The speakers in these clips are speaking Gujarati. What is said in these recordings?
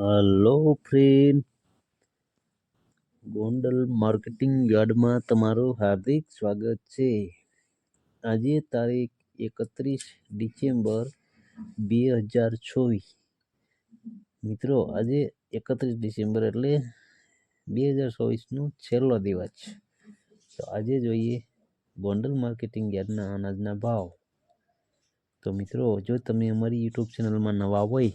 Hello friend. ગોંડલ માર્કેટિંગ યાર્ડમાં તમારું હાર્દિક સ્વાગત છે. આજે તારીખ એકત્રીસ ડિસેમ્બર બે હજાર ચોવીસ. મિત્રો, આજે એકત્રીસ ડિસેમ્બર એટલે બે હજાર ચોવીસનો છેલ્લો દિવસ તો આજે જોઈએ ગોંડલ માર્કેટિંગ યાર્ડના અનાજના ભાવ. તો મિત્રો, જો તમે અમારી યુટ્યુબ ચેનલમાં નવા હોય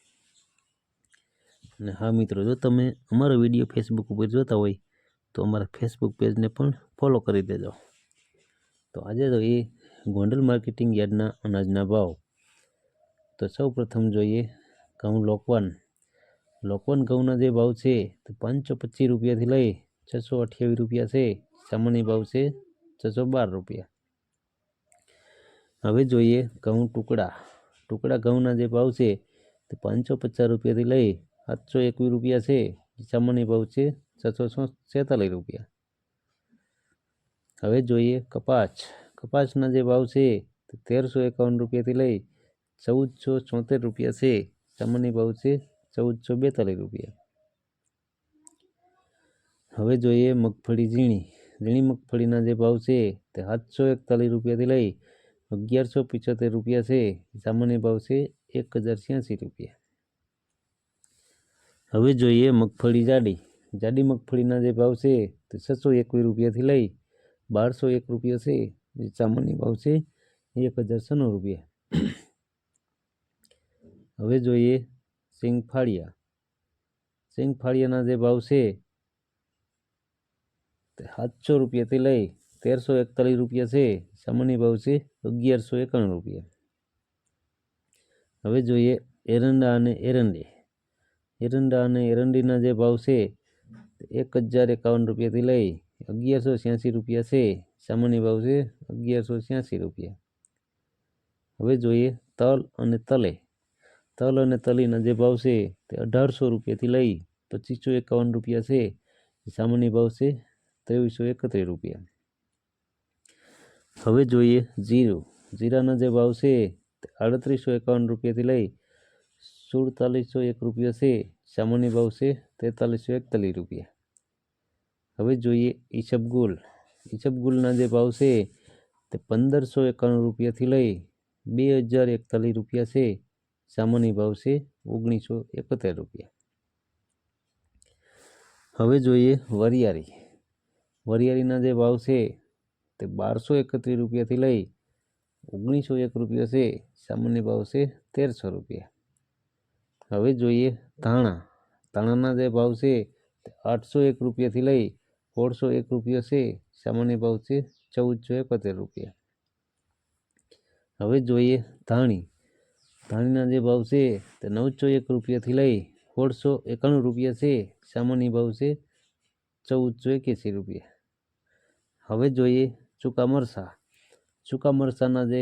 અને હા મિત્રો, જો તમે અમારો વીડિયો ફેસબુક ઉપર જોતા હોય, તો અમારા ફેસબુક પેજને પણ ફોલો કરી દેજો. તો આજે તો એ ગોંડલ માર્કેટિંગ યાર્ડના અનાજના ભાવ. તો સૌ પ્રથમ જોઈએ ઘઉં લોકવાન લોકવાન ઘઉંના જે ભાવ છે, તો પાંચસો પચીસ રૂપિયાથી લઈ છસો અઠ્યાવીસ રૂપિયા છે. સામાન્ય ભાવ છે છસો બાર રૂપિયા. હવે જોઈએ ઘઉં ટુકડા. ટુકડા ઘઉંના જે ભાવ છે, તે પાંચસો પચાસ રૂપિયાથી લઈ સાતસો એકવીસ રૂપિયા છે સામાન્ય ભાવ છે છસો છેતાલીસ રૂપિયા. હવે જોઈએ કપાસ. કપાસના જે ભાવ છે તે તેરસો એકાવન રૂપિયાથી લઈ ચૌદસો ચોતેર રૂપિયા છે સામાન્ય ભાવ છે ચૌદસો બેતાલીસ રૂપિયા. હવે જોઈએ મગફળી ઝીણી. ઝીણી મગફળીના જે ભાવ છે તે સાતસો એકતાલીસ રૂપિયાથી લઈ અગિયારસો પિચોતેર રૂપિયા છે સામાન્ય ભાવ છે એક હજાર છ્યાસી રૂપિયા. હવે જોઈએ મગફળી જાડી. જાડી મગફળીના જે ભાવ છે તે છસો એકવીસ રૂપિયાથી લઈ બારસો એક રૂપિયા છે. જે સામાન્ય ભાવ છે એક હજાર છન્નું રૂપિયા. હવે જોઈએ સિંગ ફાળિયા સિંગ ફાળિયાના જે ભાવ છે તે સાતસો રૂપિયાથી લઈ તેરસો એકતાલીસ રૂપિયા છે. સામાન્ય ભાવ છે અગિયારસો એકાણું રૂપિયા. હવે જોઈએ એરંડા અને એરંડી. એરંડા અને એરંડીના જે ભાવ છે, એક હજાર એકાવન રૂપિયાથી લઈ અગિયારસો છ્યાસી રૂપિયા છે. સામાન્ય ભાવ છે અગિયારસો છ્યાસી રૂપિયા. હવે જોઈએ તલ અને તલે. તલ અને તલીના જે ભાવ છે તે અઢારસો રૂપિયાથી લઈ પચીસો એકાવન રૂપિયા છે. સામાન્ય ભાવ છે ત્રેવીસો એકત્રીસ રૂપિયા. હવે જોઈએ જીરું. જીરાના જે ભાવ છે તે આડત્રીસો એકાવન રૂપિયાથી લઈ સુડતાલીસો એક રૂપિયા છે સામાન્ય ભાવ છે તેતાલીસો એકતાલીસ રૂપિયા. હવે જોઈએ ઈસબગુલ ઈસબગુલના જે ભાવ છે તે પંદરસો એકાણું રૂપિયાથી લઈ બે હજાર એકતાલીસ રૂપિયા છે સામાન્ય ભાવ છે ઓગણીસો એકોતેર રૂપિયા. હવે જોઈએ વરિયાળી. વરિયાળીના જે ભાવ છે તે બારસો એકત્રીસ રૂપિયાથી લઈ ઓગણીસો એક રૂપિયા છે સામાન્ય ભાવ છે તેરસો રૂપિયા. હવે જોઈએ ધાણા. ધાણાના જે ભાવ છે આઠસો એક રૂપિયાથી લઈ સોળસો એક રૂપિયા છે. સામાન્ય ભાવ છે ચૌદસો એકોતેર રૂપિયા. હવે જોઈએ ધાણી. ધાણીના જે ભાવ છે તે નવસો એક રૂપિયાથી લઈ સોળસો એકાણું રૂપિયા છે. સામાન્ય ભાવ છે ચૌદસો એક્યાસી રૂપિયા. હવે જોઈએ ચૂકા મરસા ચૂકા મરસાના જે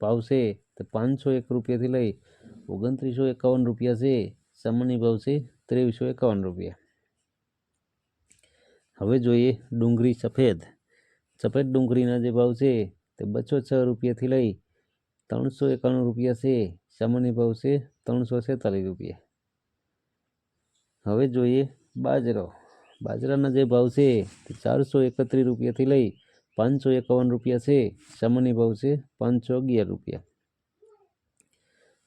ભાવ છે તે પાંચસો એક રૂપિયાથી લઈ ઓગણત્રીસો એકાવન રૂપિયા છે, સામાન્ય ભાવ છે ત્રેવીસો એકાવન રૂપિયા. હવે જોઈએ ડુંગળી સફેદ. સફેદ ડુંગળીના જે ભાવ છે તે બસો છ રૂપિયાથી લઈ ત્રણસો એકાણું રૂપિયા છે, સામાન્ય ભાવ છે ત્રણસો છેતાલીસ રૂપિયા. હવે જોઈએ બાજરો. બાજરાના જે ભાવ છે તે ચારસો એકત્રીસ રૂપિયાથી લઈ પાંચસો એકાવન રૂપિયા છે, સામાન્ય ભાવ છે પાંચસો અગિયાર રૂપિયા.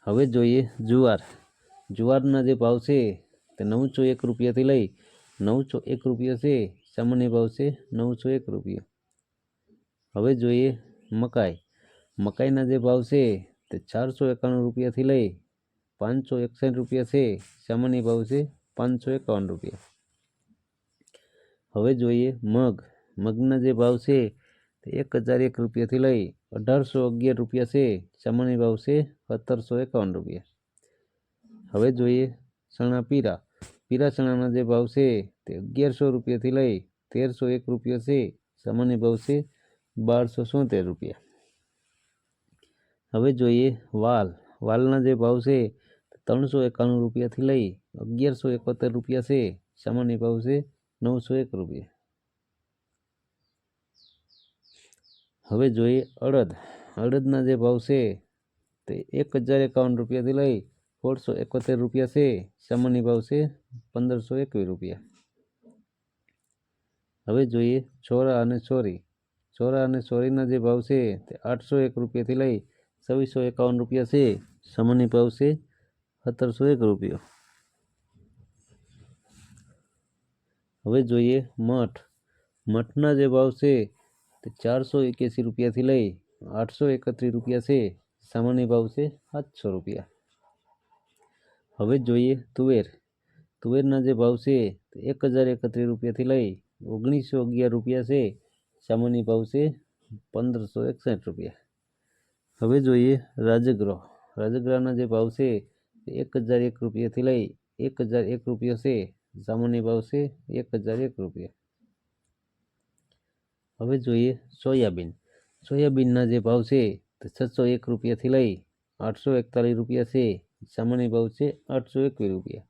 હવે જોઈએ જુવાર. જુવારના જે ભાવ છે તે નવસો એક રૂપિયાથી લઈ નવસો એક રૂપિયા છે. સામાન્ય ભાવ છે નવસો એક રૂપિયા. હવે જોઈએ મકાઈ. મકાઈના જે ભાવ છે તે ચારસો એકાણું રૂપિયાથી લઈ પાંચસો એકસઠ રૂપિયા છે. સામાન્ય ભાવ છે પાંચસો એકાવન રૂપિયા. હવે જોઈએ મગ. મગના જે ભાવ છે એક હજાર એક રૂપિયાથી લઈ અઢારસો અગિયાર રૂપિયા છે સામાન્ય ભાવ છે સત્તરસો એકાવન રૂપિયા. હવે જોઈએ ચણા પીરા. પીરા ચણાના જે ભાવ છે તે અગિયારસો રૂપિયાથી લઈ તેરસો એક રૂપિયા છે સામાન્ય ભાવ છે બારસો સોતેર રૂપિયા. હવે જોઈએ વાલ. વાલના જે ભાવ છે ત્રણસો એકાણું રૂપિયાથી લઈ અગિયારસો એકોતેર રૂપિયા છે સામાન્ય ભાવ છે નવસો એક રૂપિયા. હવે જોઈએ અડદ. અડદના જે ભાવ છે તે એક હજાર એકાવન રૂપિયાથી લઈ સોળસો એકોતેર રૂપિયા છે. સામાન્ય ભાવ છે પંદરસો એકવીસ રૂપિયા. હવે જોઈએ છોરા અને ચોરી છોરા અને ચોરીના જે ભાવ છે તે આઠસો એક રૂપિયાથી લઈ છવ્વીસો એકાવન રૂપિયા છે. સામાન્ય ભાવ છે સત્તરસો એક રૂપિયો. હવે જોઈએ મઠ. મઠના જે ભાવ છે તે ચારસો એક્યાસી રૂપિયાથી લઈ આઠસો એકત્રીસ રૂપિયા છે સામાન્ય ભાવ છે સાતસો રૂપિયા હવે જોઈએ તુવેર તુવેરના જે ભાવ છે તે એક હજાર એકત્રીસ રૂપિયાથી લઈ ઓગણીસો અગિયાર રૂપિયા છે સામાન્ય ભાવ છે પંદરસો એકસઠ રૂપિયા હવે જોઈએ રાજગરો રાજગરાના જે ભાવ છે તે એક હજાર એક રૂપિયાથી લઈ એક હજાર એક રૂપિયા છે સામાન્ય ભાવ છે એક હજાર એક રૂપિયા હવે જોઈએ સોયાબીન. સોયાબીનના જે ભાવ છે તે છસો એક રૂપિયાથી લઈ આઠસો એકતાલીસ રૂપિયા છે. સામાન્ય ભાવ છે આઠસો એકવીસ રૂપિયા.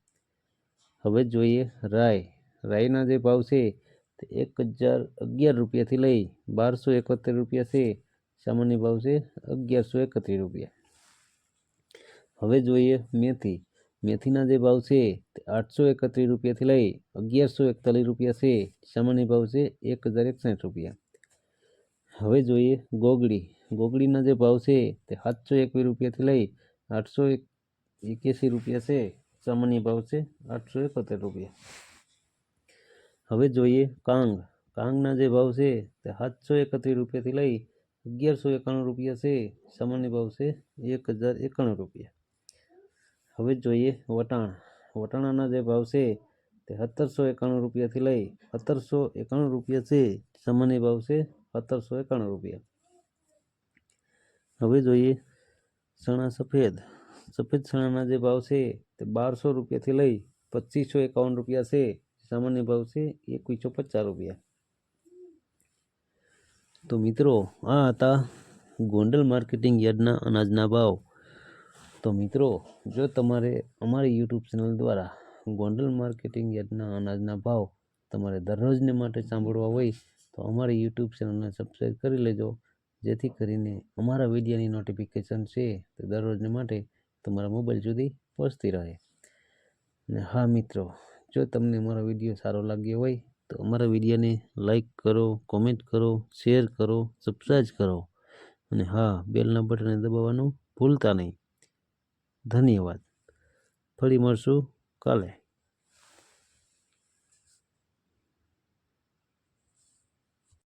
હવે જોઈએ રાય રાયના જે ભાવ છે તે એક હજાર અગિયાર રૂપિયાથી લઈ બારસો એકોતેર રૂપિયા છે. સામાન્ય ભાવ છે અગિયારસો એકત્રીસ રૂપિયા. હવે જોઈએ મેથી. મેથીના જે ભાવ છે તે આઠસો એકત્રીસ રૂપિયાથી લઈ અગિયારસો એકતાલીસ રૂપિયા છે. સામાન્ય ભાવ છે એક હજાર એકસઠ રૂપિયા. હવે જોઈએ ગોગડી. ગોગડીના જે ભાવ છે તે સાતસો એકવીસ રૂપિયાથી લઈ આઠસો એક, એક્યાસી રૂપિયા છે. સામાન્ય ભાવ છે આઠસો એકોતેર રૂપિયા. હવે જોઈએ કાંગ. કાંગના જે ભાવ છે તે સાતસો એકત્રીસ રૂપિયાથી લઈ અગિયારસો એકાણું રૂપિયા છે. સામાન્ય ભાવ છે એક હજાર એકાણું રૂપિયા. હવે જોઈએ વટાણ. વટાણાના જે ભાવ છે તે સત્તરસો એકાણું રૂપિયાથી લઈ સત્તરસો એકાણું રૂપિયા છે. સામાન્ય ભાવ છે સત્તરસો એકાણું રૂપિયા. હવે જોઈએ ચણા સફેદ. સફેદ ચણાના જે ભાવ છે તે બારસો રૂપિયાથી લઈ પચીસો એકાવન રૂપિયા છે. સામાન્ય ભાવ છે એકવીસો પચાસ રૂપિયા. તો મિત્રો, આ હતા ગોંડલ માર્કેટિંગ યાર્ડના અનાજના ભાવ. તો મિત્રો, જો તમારે અમારી યુટ્યુબ ચેનલ દ્વારા ગોંડલ માર્કેટિંગ યાર્ડના અનાજના ભાવ તમારે દરરોજને માટે સાંભળવા હોય, તો અમારી યુટ્યુબ ચેનલને સબસ્ક્રાઈબ કરી લેજો. જેથી કરીને અમારા વિડીયોની નોટિફિકેશન છે તે દરરોજને માટે તમારા મોબાઈલ સુધી પહોંચતી રહે. અને હા મિત્રો, જો તમને અમારો વીડિયો સારો લાગ્યો હોય, તો અમારા વિડીયોને લાઈક કરો કોમેન્ટ કરો શેર કરો સબસ્ક્રાઈબ કરો. અને હા, બેલના બટનને દબાવવાનું ભૂલતા નહીં. ધન્યવાદ. ફરી મળશું કાલે.